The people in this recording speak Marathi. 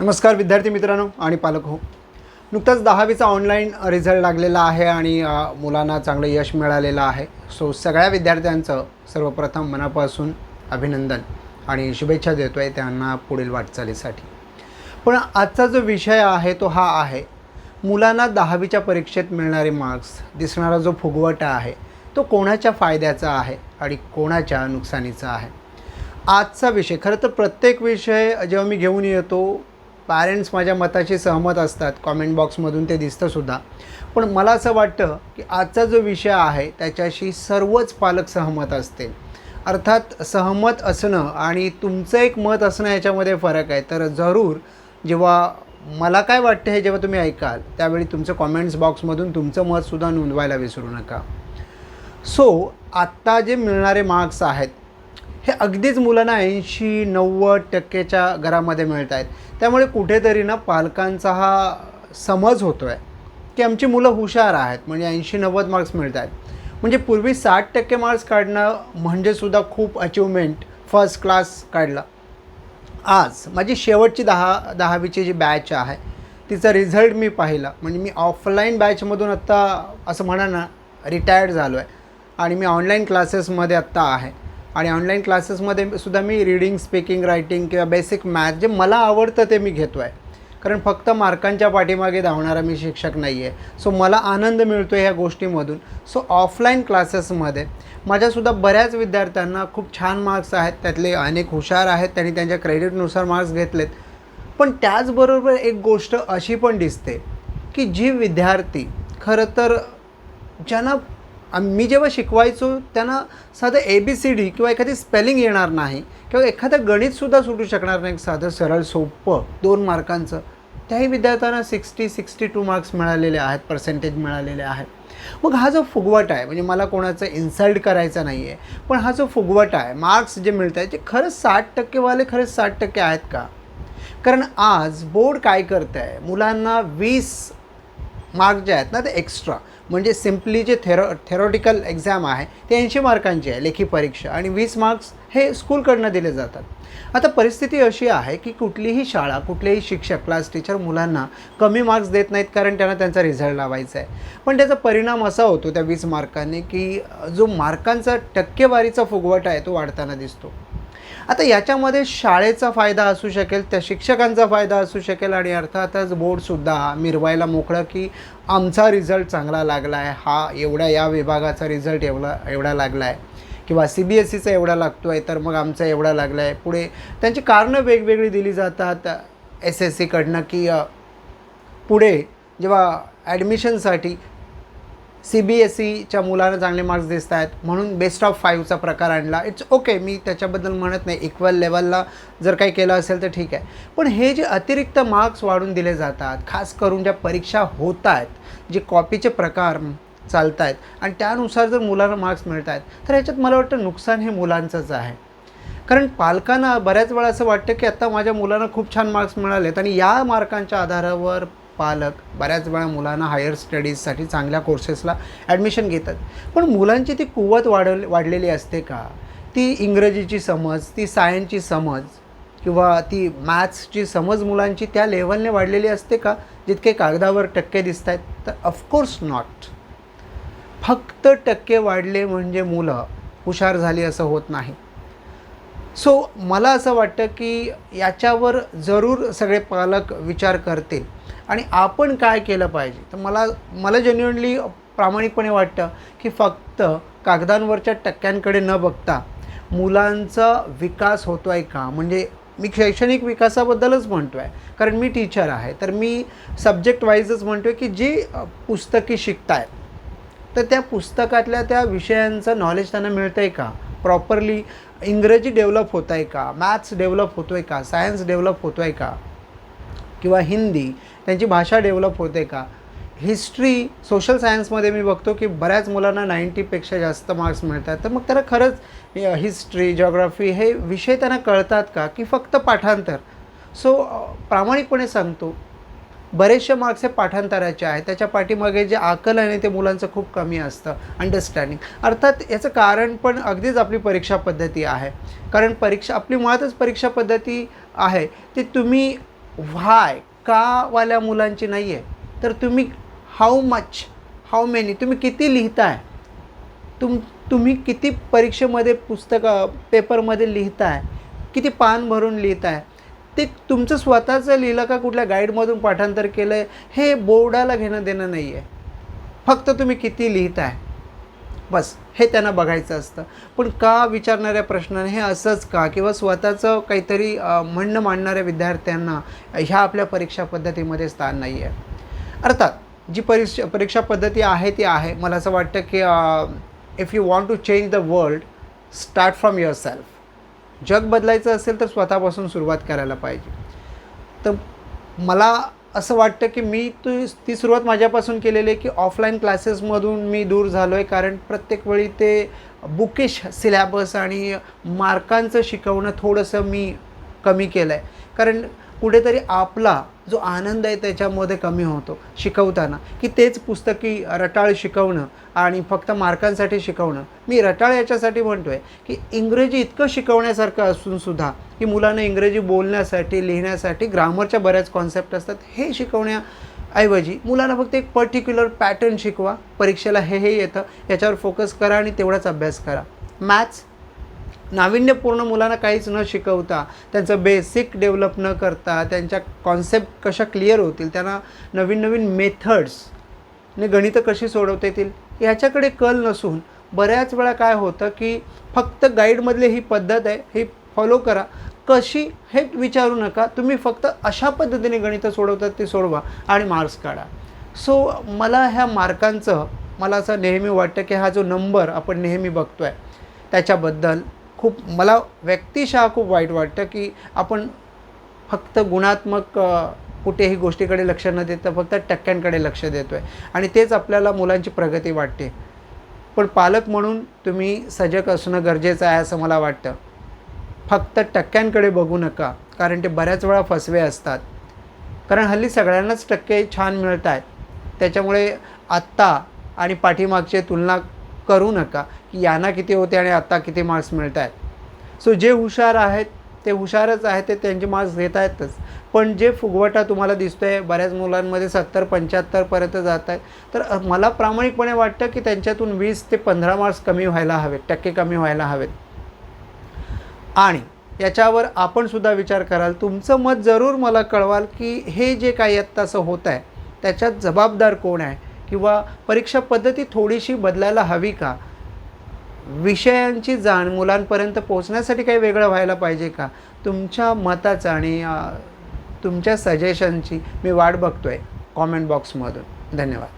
नमस्कार विद्यार्थी मित्रांनो आणि पालक हो. नुकताच दहावीचा ऑनलाईन रिझल्ट लागलेला आहे आणि मुलांना चांगलं यश मिळालेलं आहे. सो सगळ्या विद्यार्थ्यांचं सर्वप्रथम मनापासून अभिनंदन आणि शुभेच्छा देतो आहे त्यांना पुढील वाटचालीसाठी. पण आजचा जो विषय आहे तो हा आहे मुलांना दहावीच्या परीक्षेत मिळणारे मार्क्स दिसणारा जो फुगवटा आहे तो कोणाच्या फायद्याचा आहे आणि कोणाच्या नुकसानीचा आहे? आजचा विषय खरं तर प्रत्येक विषय जेव्हा मी घेऊन येतो पॅरेंट्स माझ्या मताशी सहमत असतात. कॉमेंट बॉक्समधून ते दिसतंसुद्धा पण मला असं वाटतं की आजचा जो विषय आहे त्याच्याशी सर्वच पालक सहमत असते. अर्थात सहमत असणं आणि तुमचं एक मत असणं याच्यामध्ये फरक आहे. तर जरूर जेव्हा मला काय वाटतं हे जेव्हा तुम्ही ऐकाल त्यावेळी तुमचं कॉमेंट्स बॉक्समधून तुमचं मतसुद्धा नोंदवायला विसरू नका. सो आत्ता जे मिळणारे मार्क्स आहेत हे अगदीच मुलांना ऐंशी नव्वद टक्केच्या घरामध्ये मिळत आहेत त्यामुळे कुठेतरी ना पालकांचा हा समज होतो आहे की आमची मुलं हुशार आहेत म्हणजे ऐंशी नव्वद मार्क्स मिळत आहेत म्हणजे पूर्वी साठ टक्के मार्क्स काढणं म्हणजे सुद्धा खूप अचिव्हमेंट फर्स्ट क्लास काढला. आज माझी शेवटची दहा दहावीची जी बॅच आहे तिचा रिझल्ट मी पाहिला. म्हणजे मी ऑफलाईन बॅचमधून आत्ता असं म्हणा ना रिटायर्ड झालो आहे आणि मी ऑनलाईन क्लासेसमध्ये आत्ता आहे. आणि ऑनलाईन क्लासेसमध्ये सुद्धा मी रीडिंग स्पीकिंग रायटिंग किंवा बेसिक मॅथ जे मला आवडतं ते मी घेतो आहे कारण फक्त मार्कांच्या पाठीमागे धावणारा मी शिक्षक नाही आहे सो मला आनंद मिळतो ह्या गोष्टीमधून. सो ऑफलाईन क्लासेसमध्ये माझ्यासुद्धा बऱ्याच विद्यार्थ्यांना खूप छान मार्क्स आहेत. त्यातले अनेक हुशार आहेत. त्यांनी त्यांच्या क्रेडिटनुसार मार्क्स घेतलेत. पण त्याचबरोबर एक गोष्ट अशी पण दिसते की जी विद्यार्थी खरं तर ज्यांना आम- मी जेव्हा शिकवायचो त्यांना साधं ए बी सी डी किंवा एखादी स्पेलिंग येणार नाही. किंवा एखादं गणितसुद्धा सुटू शकणार नाही. साधं सरळ सोपं दोन मार्कांचं. त्याही विद्यार्थ्यांना सिक्स्टी सिक्स्टी टू मार्क्स मिळालेले आहेत पर्सेंटेज मिळालेले आहेत. मग हा जो फुगवट आहे म्हणजे मला कोणाचं इन्सल्ट करायचा नाही आहे पण हा जो फुगवट आहे मार्क्स जे मिळत आहेत ते खरंच साठ टक्केवाले खरंच साठ टक्के आहेत का? कारण आज बोर्ड काय करत आहे मुलांना वीस मार्क जे आहेत ना ते एक्स्ट्रा म्हणजे सिम्पली जे थेरो थेरोटिकल एक्झाम आहे ते ऐंशी मार्कांची आहे लेखी परीक्षा. आणि वीस मार्क्स हे स्कूलकडनं दिले जातात. आता परिस्थिती अशी आहे की कुठलीही शाळा कुठलेही शिक्षक क्लास टीचर मुलांना कमी मार्क्स देत नाहीत कारण त्यांना त्यांचा रिझल्ट लावायचा आहे. पण त्याचा परिणाम असा होतो त्या वीस मार्कांनी की जो मार्कांचा टक्केवारीचा फुगवटा आहे तो वाढताना दिसतो. आता याच्यामध्ये शाळेचा फायदा असू शकेल त्या शिक्षकांचा फायदा असू शकेल आणि अर्थातच बोर्डसुद्धा मिरवायला मोकळं की आमचा रिझल्ट चांगला लागला आहे हा एवढ्या या विभागाचा रिझल्ट एवढा एवढा लागला आहे किंवा सी बी एस सीचा एवढा लागतो आहे तर मग आमचा एवढा लागला आहे पुढे त्यांची कारणं वेगवेगळी दिली जातात. एस एस सीकडनं की पुढे जेव्हा ॲडमिशनसाठी सी बी एस सीच्या मुलांना चांगले मार्क्स दिसत आहेत. म्हणून बेस्ट ऑफ फाईव्हचा प्रकार आणला. इट्स ओके मी त्याच्याबद्दल म्हणत नाही. इक्वल लेवलला जर काही केलं असेल तर ठीक आहे. पण हे जे अतिरिक्त मार्क्स वाढून दिले जातात खास करून ज्या परीक्षा होत आहेत जे कॉपीचे प्रकार चालत आहेत आणि त्यानुसार जर मुलांना मार्क्स मिळत आहेत तर ह्याच्यात मला वाटतं नुकसान हे मुलांचंच आहे. कारण पालकांना बऱ्याच वेळा असं वाटतं की आत्ता माझ्या मुलांना खूप छान मार्क्स मिळालेत आणि या मार्कांच्या आधारावर पालक बऱ्याच वेळा मुलांना हायर स्टडीजसाठी चांगल्या कोर्सेसला ॲडमिशन घेतात. पण मुलांची ती कुवत वाढव वाढलेली असते का? ती इंग्रजीची समज ती सायन्सची समज किंवा ती मॅथ्सची समज मुलांची त्या लेवलने वाढलेली असते का? जितके कागदावर टक्के दिसत आहेत तर ऑफकोर्स नॉट फक्त टक्के वाढले म्हणजे मुलं हुशार झाली असं होत नाही. सो मला असं वाटतं की याच्यावर जरूर सगळे पालक विचार करतील. आणि आपण काय केलं पाहिजे? तर मला मला जेन्युअनली प्रामाणिकपणे वाटतं की फक्त कागदांवरच्या टक्क्यांकडे न बघता मुलांचा विकास होतो आहे का? म्हणजे मी शैक्षणिक विकासाबद्दलच म्हणतो आहे कारण मी टीचर आहे. तर मी सब्जेक्ट वाईजच म्हणतो आहे की जी पुस्तकी शिकतायत तर त्या पुस्तकातल्या त्या विषयांचं नॉलेज त्यांना मिळतं आहे का? प्रॉपरली इंग्रजी डेव्हलप होत आहे का? मॅथ्स डेव्हलप होतो आहे का? सायन्स डेव्हलप होतो आहे का? किंवा हिंदी त्यांची भाषा डेव्हलप होते का? हिस्ट्री सोशल सायन्समध्ये मी बघतो की बऱ्याच मुलांना नाईंटीपेक्षा जास्त मार्क्स मिळतात. तर मग त्यांना खरंच हिस्ट्री जॉग्राफी हे विषय त्यांना कळतात का? की फक्त पाठांतर? सो प्रामाणिकपणे सांगतो बरेचसे मार्क्स हे पाठांतराचे आहेत. त्याच्या पाठीमागे जे आकलन आहे ते मुलांचं खूप कमी असतं. अंडरस्टँडिंग अर्थात याचं कारण पण अगदीच आपली परीक्षा पद्धती आहे. कारण परीक्षा आपली मुळातच परीक्षा पद्धती आहे. ती तुम्ही व्हाय का वाल्या मुलांची नाही आहे तर तुम्ही हाऊ मच हाऊ मेनी तुम्ही किती लिहिताय? तुम तुम्ही किती परीक्षेमध्ये पुस्तकं पेपरमध्ये लिहिताय? किती पान भरून लिहिताय? ते तुमचं स्वतःचं लिहिलं का कुठल्या गाईडमधून पाठांतर केलं आहे हे बोर्डाला घेणं देणं नाही आहे फक्त तुम्ही किती लिहिताय? बस हे त्यांना बघायचं असतं. पण का विचारणाऱ्या प्रश्नाने हे असंच का? किंवा स्वतःचं काहीतरी म्हणणं मांडणाऱ्या विद्यार्थ्यांना ह्या आपल्या परीक्षा पद्धतीमध्ये स्थान नाही आहे अर्थात जी परीक्षा परीक्षा पद्धती आहे ती आहे. मला असं वाटतं की if you want to change the world start from yourself जग बदलायचं असेल तर स्वतःपासून सुरुवात करायला पाहिजे. तर मला असं वाटतं की मी तू ती सुरुवात माझ्यापासून केलेली आहे की ऑफलाईन क्लासेसमधून मी दूर झालो आहे कारण प्रत्येक वेळी ते बुकिश सिलॅबस आणि मार्कांचं शिकवणं थोडंसं मी कमी केलं आहे कारण कुठेतरी आपला जो आनंद आहे त्याच्यामध्ये कमी होतो शिकवताना. की तेच पुस्तकी रटाळ शिकवणं आणि फक्त मार्कांसाठी शिकवणं. मी रटाळ याच्यासाठी म्हणतो आहे की इंग्रजी इतकं शिकवण्यासारखं असूनसुद्धा की मुलांना इंग्रजी बोलण्यासाठी लिहिण्यासाठी ग्रामरच्या बऱ्याच कॉन्सेप्ट असतात हे शिकवण्याऐवजी मुलांना फक्त एक पर्टिक्युलर पॅटर्न शिकवा परीक्षेला हे हे येतं याच्यावर फोकस करा आणि तेवढाच अभ्यास करा. मॅथ्स नाविन्यपूर्ण मुलांना काहीच न शिकवता त्यांचं बेसिक डेव्हलप न करता त्यांच्या कॉन्सेप्ट कशा क्लिअर होतील त्यांना नवीन नवीन मेथड्सने गणितं कशी सोडवता येतील ह्याच्याकडे कल नसून बऱ्याच वेळा काय होतं की फक्त गाईडमधली ही पद्धत आहे ही फॉलो करा. कशी हे विचारू नका तुम्ही फक्त अशा पद्धतीने गणितं सोडवतात ते सोडवा आणि मार्क्स काढा. सो मला ह्या मार्कांचं मला असं नेहमी वाटतं की हा जो नंबर आपण नेहमी बघतो आहे त्याच्याबद्दल खूप मला व्यक्तिशः खूप वाईट वाटतं की आपण फक्त गुणात्मक कुठेही गोष्टीकडे लक्ष न देता फक्त टक्क्यांकडे लक्ष देतो आहे आणि तेच आपल्याला मुलांची प्रगती वाटते. पण पालक म्हणून तुम्ही सजग असणं गरजेचं आहे असं मला वाटतं. फक्त टक्क्यांकडे बघू नका कारण ते बऱ्याच वेळा फसवे असतात. कारण हल्ली सगळ्यांनाच टक्के छान मिळत आहेत त्याच्यामुळे आत्ता आणि पाठीमागचे तुलना करू नका की यांना किती होते आणि आत्ता किती मार्क्स मिळत आहेत सो जे हुशार आहेत ते हुशारच आहेत ते त्यांचे मार्क्स घेत आहेतच पण जे फुगवटा तुम्हाला दिसतो आहे बऱ्याच मुलांमध्ये सत्तर पंच्याहत्तरपर्यंत जात आहेत तर मला प्रामाणिकपणे वाटतं की त्यांच्यातून वीस ते पंधरा मार्क्स कमी व्हायला हवेत टक्के कमी व्हायला हवेत. आणि याच्यावर आपणसुद्धा विचार कराल तुमचं मत जरूर मला कळवाल की हे जे काही आत्ता असं होत आहे त्याच्यात जबाबदार कोण आहे? किंवा परीक्षा पद्धती थोडीशी बदलायला हवी का? विषयांची जाण मुलांपर्यंत पोहोचण्यासाठी काही वेगळं व्हायला पाहिजे का? तुमच्या मताचं आणि तुमच्या सजेशनची मी वाट बघतो आहे कॉमेंट बॉक्समधून धन्यवाद.